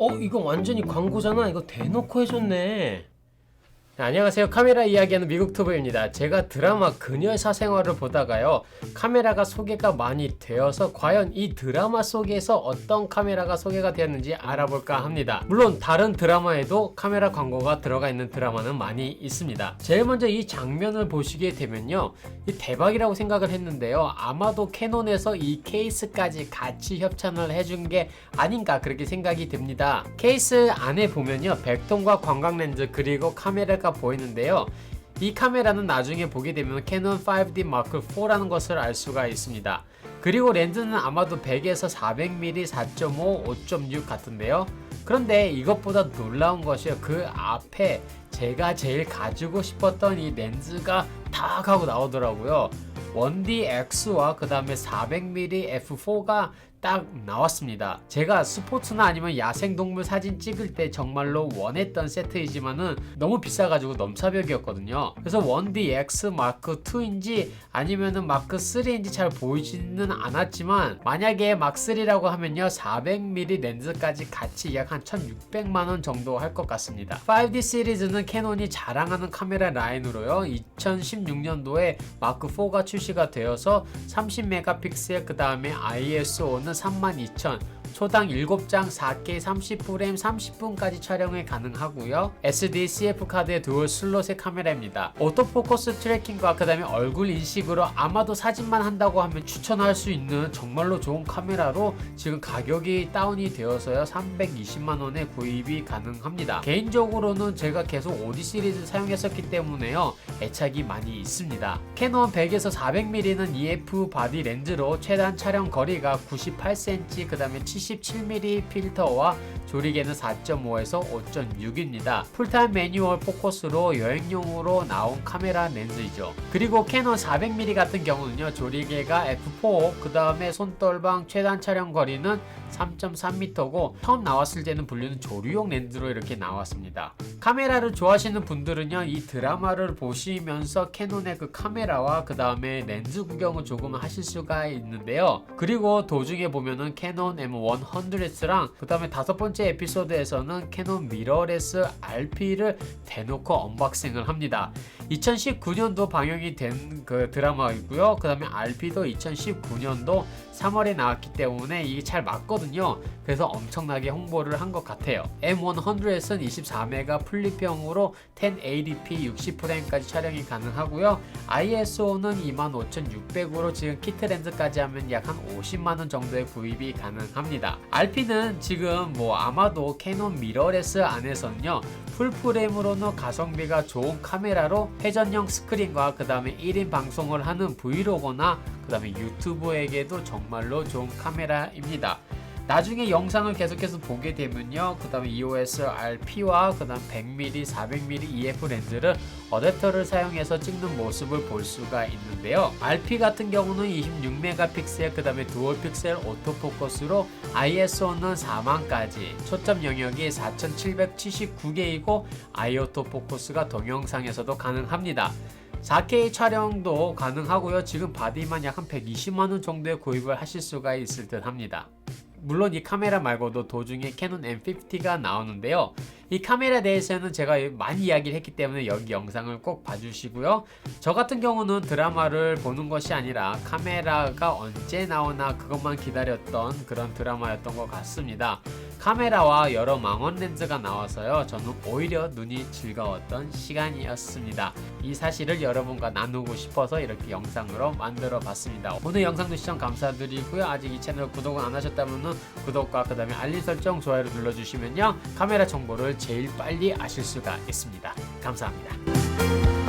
어 이거 완전히 광고잖아. 이거 대놓고 해줬네. 네, 안녕하세요. 카메라 이야기하는 미국 투브입니다. 제가 드라마 그녀의 사생활을 보다가요 카메라가 소개가 많이 되어서 과연 이 드라마 속에서 어떤 카메라가 소개가 되었는지 알아볼까 합니다. 물론 다른 드라마에도 카메라 광고가 들어가 있는 드라마는 많이 있습니다. 제일 먼저 이 장면을 보시게 되면요 이 대박이라고 생각을 했는데요 아마도 캐논에서 이 케이스까지 같이 협찬을 해준 게 아닌가 그렇게 생각이 됩니다. 케이스 안에 보면요 백통과 광각 렌즈 그리고 카메라가 보이는데요 이 카메라는 나중에 보게 되면 캐논 5D Mark IV라는 것을 알 수가 있습니다. 그리고 렌즈는 아마도 100에서 400mm 4.5, 5.6 같은데요. 그런데 이것보다 놀라운 것이요. 그 앞에 제가 제일 가지고 싶었던 이 렌즈가 탁 하고 나오더라고요. 1D X와 그 다음에 400mm F4가 딱 나왔습니다. 제가 스포츠나 아니면 야생동물 사진 찍을 때 정말로 원했던 세트이지만은 너무 비싸가지고 넘사벽이었거든요. 그래서 1D X 마크 2인지 아니면은 마크 3인지 잘 보이지는 않았지만 만약에 막 3라고 하면요 400mm 렌즈까지 같이 약 한 1,600만 원 정도 할 것 같습니다. 5D 시리즈는 캐논이 자랑하는 카메라 라인으로요 2016년도에 마크 4가 출시가 되어서 30메가픽셀 그 다음에 ISO는 32,000 초당 7장 4K 30프레임 30분까지 촬영이 가능하고요. SD CF 카드의 두얼 슬롯의 카메라입니다. 오토포커스 트래킹과 그 다음에 얼굴 인식으로 아마도 사진만 한다고 하면 추천할 수 있는 정말로 좋은 카메라로 지금 가격이 다운이 되어서요 320만 원에 구입이 가능합니다. 개인적으로는 제가 계속 오디 시리즈 사용했었기 때문에요 애착이 많이 있습니다. 캐논 100에서 400mm는 EF 바디 렌즈로 최단 촬영 거리가 98cm 그 다음에 77mm 필터와 조리개는 4.5에서 5.6입니다. 풀타임 매뉴얼 포커스로 여행용으로 나온 카메라 렌즈이죠. 그리고 캐논 400mm 같은 경우는요 조리개가 f4 그 다음에 손떨방 최단 촬영 거리는 3.3m고 처음 나왔을 때는 분류는 조류용 렌즈로 이렇게 나왔습니다. 카메라를 좋아하시는 분들은요 이 드라마를 보시면서 캐논의 그 카메라와 그 다음에 렌즈 구경을 조금 하실 수가 있는데요. 그리고 도중에 보면은 캐논 M100S랑 그 다음에 다섯 번째 에피소드에서는 캐논 미러레스 RP를 대놓고 언박싱을 합니다. 2019년도 방영이 된 그 드라마이고요. 그 다음에 RP도 2019년도 3월에 나왔기 때문에 이게 잘 맞거든요. 그래서 엄청나게 홍보를 한 것 같아요. M100S는 24메가 플립형으로 1080p 60프레임까지 촬영이 가능하고요. ISO는 25600으로 지금 키트 렌즈까지 하면 약 한 50만원 정도의 구입이 가능합니다. RP는 지금 뭐 아마도 캐논 미러레스 안에서는요. 풀프레임으로는 가성비가 좋은 카메라로 회전형 스크린과 그 다음에 1인 방송을 하는 브이로그나 그 다음에 유튜브에게도 정말로 좋은 카메라입니다. 나중에 영상을 계속해서 보게 되면요. 그 다음에 EOS RP와 그 다음 100mm, 400mm EF 렌즈를 어댑터를 사용해서 찍는 모습을 볼 수가 있는데요. RP 같은 경우는 26메가픽셀, 그 다음에 두얼 픽셀 오토포커스로 ISO는 4만까지, 초점 영역이 4779개이고 아이오토 포커스가 동영상에서도 가능합니다. 4K 촬영도 가능하고요. 지금 바디만 약 한 120만원 정도에 구입을 하실 수가 있을 듯 합니다. 물론 이 카메라 말고도 도중에 캐논 M50가 나오는데요. 이 카메라에 대해서는 제가 많이 이야기를 했기 때문에 여기 영상을 꼭 봐주시고요. 저 같은 경우는 드라마를 보는 것이 아니라 카메라가 언제 나오나 그것만 기다렸던 그런 드라마였던 것 같습니다. 카메라와 여러 망원 렌즈가 나와서요. 저는 오히려 눈이 즐거웠던 시간이었습니다. 이 사실을 여러분과 나누고 싶어서 이렇게 영상으로 만들어 봤습니다. 오늘 영상도 시청 감사드리고요. 아직 이 채널 구독을 안 하셨다면 구독과 그 다음에 알림 설정, 좋아요를 눌러주시면요. 카메라 정보를 제일 빨리 아실 수가 있습니다. 감사합니다.